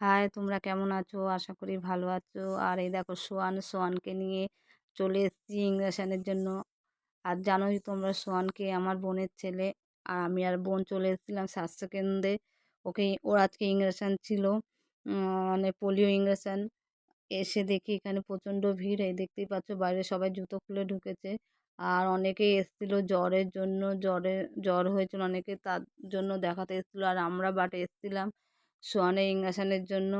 High, তোমরা কেমন আছো? আশা করি ভালো আছো। আর এই দেখো, সোয়ান, সোয়ানকে নিয়ে চলে এসেছি ইংরেশনের জন্য। আর জানোই তোমরা সোয়ানকে, আমার বোনের ছেলে। আর আমি আর বোন চলে এসেছিলাম স্বাস্থ্যকেন্দ্রে ওকে ওর আজকে ইংরেশন ছিল। মানে পোলিও ইংরেশন। এসে দেখি এখানে প্রচণ্ড ভিড়। এই দেখতেই পাচ্ছ, বাইরে সবাই জুতো খুলে ঢুকেছে। আর অনেকেই এসেছিল জ্বরের জন্য। জ্বরে, জ্বর হয়েছিল, অনেকে তার জন্য দেখাতে এসেছিল। আর আমরা বাটে এসেছিলাম। সোয়ানের ইঞ্জেকশনের জন্য।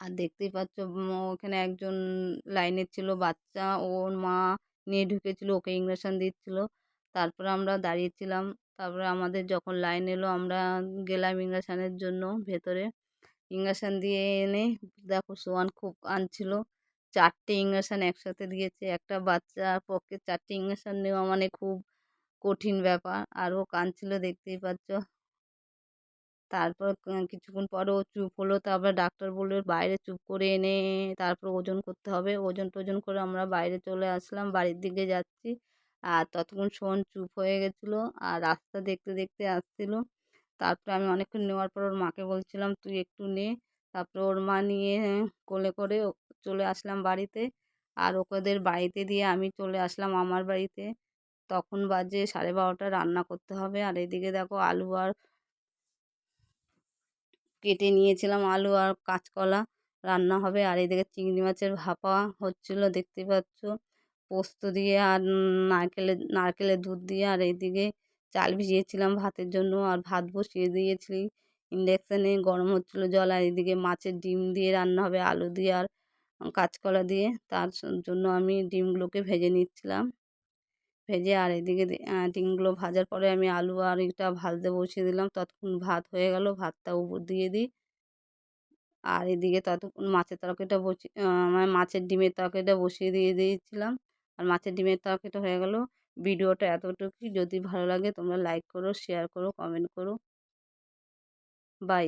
আর দেখতেই পাচ্ছ ওখানে একজন লাইনে ছিল বাচ্চা, ওর মা নিয়ে ঢুকেছিল, ওকে ইঞ্জেকশন দিচ্ছিল। তারপরে আমরা দাঁড়িয়েছিলাম, তারপরে আমাদের যখন লাইন এলো, আমরা গেলাম ইঞ্জেকশনের জন্য ভেতরে। ইঞ্জেকশন দিয়ে এনে, দেখো সোয়ান খুব কাঁদছিল চারটে ইঞ্জেকশন একসাথে দিয়েছে, একটা বাচ্চার পক্ষে চারটে ইঞ্জেকশন নেওয়া মানে খুব কঠিন ব্যাপার। আর ও কাঁদছিল, দেখতেই পাচ্ছ। তারপর কিছুক্ষণ পরে ও চুপ হলো। তারপর ডাক্তার বলল, বাইরে চুপ করে এনে তারপর ওজন করতে হবে। ওজন টোজন করে আমরা বাইরে চলে আসলাম, বাড়ির দিকে যাচ্ছি। আর ততক্ষণ সোহন চুপ হয়ে গেছিল আর রাস্তা দেখতে দেখতে আসছিল। তারপরে আমি অনেকক্ষণ নেওয়ার পর ওর মাকে বলছিলাম, তুই একটু নে। তারপরে ওর মা নিয়ে কোলে করে চলে আসলাম বাড়িতে। আর ওদের বাড়িতে দিয়ে আমি চলে আসলাম আমার বাড়িতে। তখন বাজে সাড়ে বারোটা, রান্না করতে হবে। আর এদিকে দেখো আলু আর কেটে নিয়েছিলাম আলু আর কাঁচকলা। রান্না হবে। আর এদিকে চিংড়ি মাছের ভাপা হচ্ছিল, দেখতে পাচ্ছ। পোস্ত দিয়ে আর নারকেলের নারকেলের দুধ দিয়ে। আর এইদিকে চাল ভিজিয়েছিলাম ভাতের জন্য আর ভাত বসিয়ে দিয়েছি। ইন্ডাকশানে গরম হচ্ছিল জল। আর এদিকে মাছের ডিম দিয়ে রান্না হবে, আলু দিয়ে আর কাঁচকলা দিয়ে। তার জন্য আমি ডিমগুলোকে ভেজে নিচ্ছিলাম। ভেজে আর এদিকে ডিমগুলো ভাজার পরে আমি আলু আর এটা ভাজতে বসিয়ে দিলাম। ততক্ষণ ভাত হয়ে গেল, ভাতটা উপর দিয়ে দিই। আর এদিকে ততক্ষণ মাছের তরকারিটা বসি মানে মাছের ডিমের তরকারিটা বসিয়ে দিয়ে দিয়েছিলাম। আর মাছের ডিমের তরকারিটা হয়ে গেল। ভিডিওটা এতটুকুই। যদি ভালো লাগে তোমরা লাইক করো শেয়ার করো কমেন্ট করো। বাই